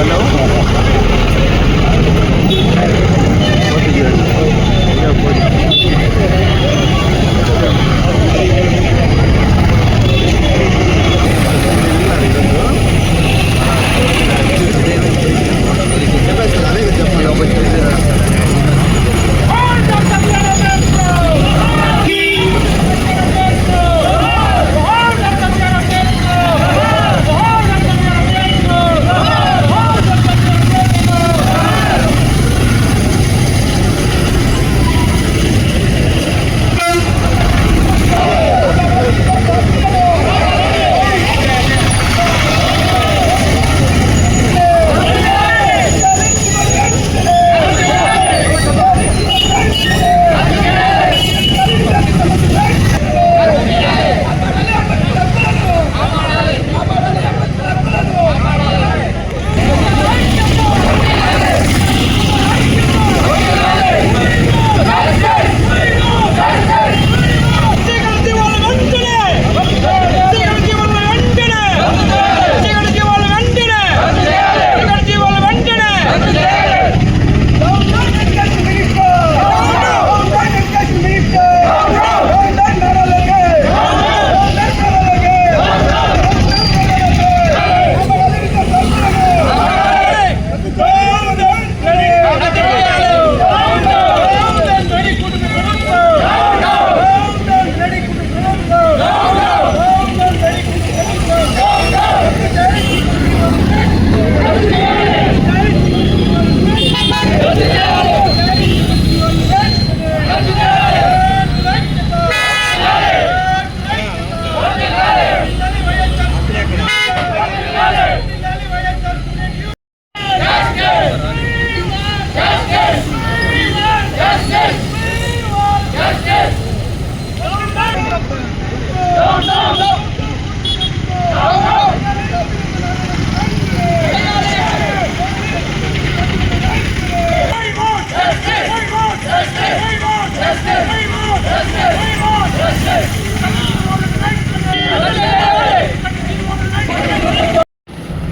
Dalawa.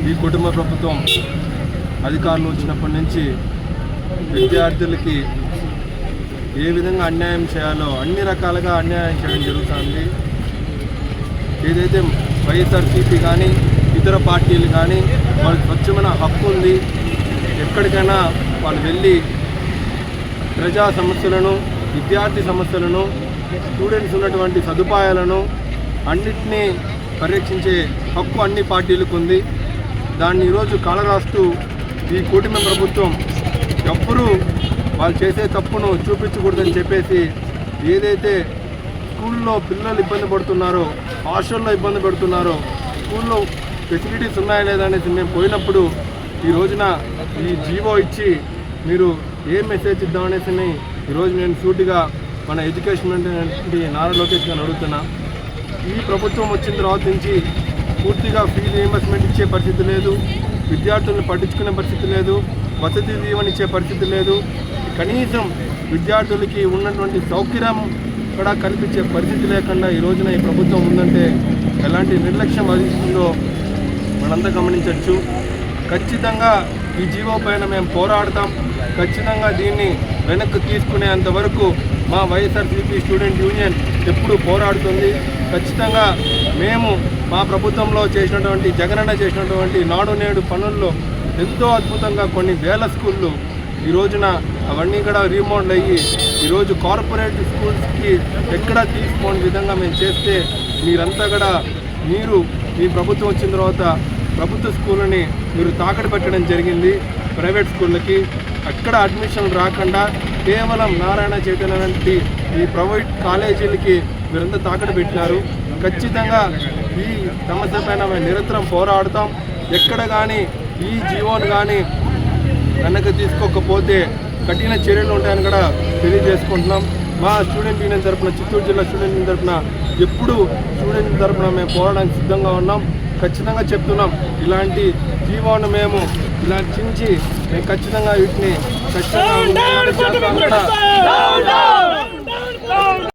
ఈ కుటుంబ ప్రభుత్వం అధికారులు వచ్చినప్పటి నుంచి విద్యార్థులకి ఏ విధంగా అన్యాయం చేయాలో అన్ని రకాలుగా అన్యాయం చేయడం జరుగుతుంది. ఏదైతే వైఎస్ఆర్సీపీ కానీ ఇతర పార్టీలు కానీ వాళ్ళకి స్వచ్ఛమైన హక్కు ఉంది ఎక్కడికైనా వాళ్ళు వెళ్ళి ప్రజా సమస్యలను విద్యార్థి సమస్యలను స్టూడెంట్స్ ఉన్నటువంటి సదుపాయాలను అన్నిటినీ పరీక్షించే హక్కు అన్ని పార్టీలకు ఉంది. దాన్ని ఈరోజు కాలరాస్తూ ఈ కూటమి ప్రభుత్వం ఎప్పుడూ వాళ్ళు చేసే తప్పును చూపించకూడదని చెప్పేసి ఏదైతే స్కూల్లో పిల్లలు ఇబ్బంది పడుతున్నారో హాస్టల్లో ఇబ్బంది పడుతున్నారో. స్కూల్లో ఫెసిలిటీస్ ఉన్నాయా లేదా అనేసి మేము పోయినప్పుడు ఈ రోజున ఈ జీవో ఇచ్చి మీరు ఏ మెసేజ్ ఇద్దామనేసి ఈరోజు నేను సూటిగా మన ఎడ్యుకేషన్ నారా లోకేష్ గారిని అడుగుతున్నా. ఈ ప్రభుత్వం వచ్చిన తర్వాత నుంచి పూర్తిగా ఫీజు రీయింబర్స్మెంట్ ఇచ్చే పరిస్థితి లేదు విద్యార్థులను పట్టించుకునే పరిస్థితి లేదు వసతి దీవెన ఇచ్చే పరిస్థితి లేదు. కనీసం విద్యార్థులకి ఉన్నటువంటి సౌకర్యం ఎక్కడా కల్పించే పరిస్థితి లేకుండా ఈ రోజున ఈ ప్రభుత్వం ఉందంటే ఎలాంటి నిర్లక్ష్యం వహిస్తుందో మనంతా గమనించవచ్చు ఖచ్చితంగా ఈ జీవో పైన మేము పోరాడతాం. ఖచ్చితంగా దీన్ని వెనక్కి తీసుకునేంత వరకు మా వైఎస్ఆర్సీపీ స్టూడెంట్ యూనియన్ ఎప్పుడు పోరాడుతుంది. ఖచ్చితంగా మేము మా ప్రభుత్వంలో చేసినటువంటి జగనన్న చేసినటువంటి నాడు నేడు పనుల్లో ఎంతో అద్భుతంగా కొన్ని వేల స్కూళ్ళు ఈ రోజున అవన్నీ కూడా రీమౌండ్ అయ్యి ఈరోజు కార్పొరేట్ స్కూల్స్కి ఎక్కడా తీసుకోని విధంగా మేము చేస్తే మీరంతా కూడా మీరు మీ ప్రభుత్వం వచ్చిన తర్వాత ప్రభుత్వ స్కూళ్ళని మీరు తాకట్టు పెట్టడం జరిగింది. ప్రైవేట్ స్కూళ్ళకి అక్కడ అడ్మిషన్ రాకుండా కేవలం నారాయణ చైతన్య వంటి ఈ ప్రైవేట్ కాలేజీలకి మీరంతా తాకట్టు పెట్టినారు. ఖచ్చితంగా ఈ సమస్య పైన మేము నిరంతరం పోరాడుతాం. ఎక్కడ కానీ ఈ జీవోను కానీ వెనక్కి తీసుకోకపోతే కఠిన చర్యలు ఉంటాయని కూడా తెలియజేసుకుంటున్నాం. మా స్టూడెంట్ యూనియన్ తరపున చిత్తూరు జిల్లా స్టూడెంట్ యూనియన్ తరపున ఎప్పుడు స్టూడెంట్ తరపున మేము పోరాడడానికి సిద్ధంగా ఉన్నాం. ఖచ్చితంగా చెప్తున్నాం ఇలాంటి జీవోను మేము ఇలా చించి మేము ఖచ్చితంగా వీటిని ఖచ్చితంగా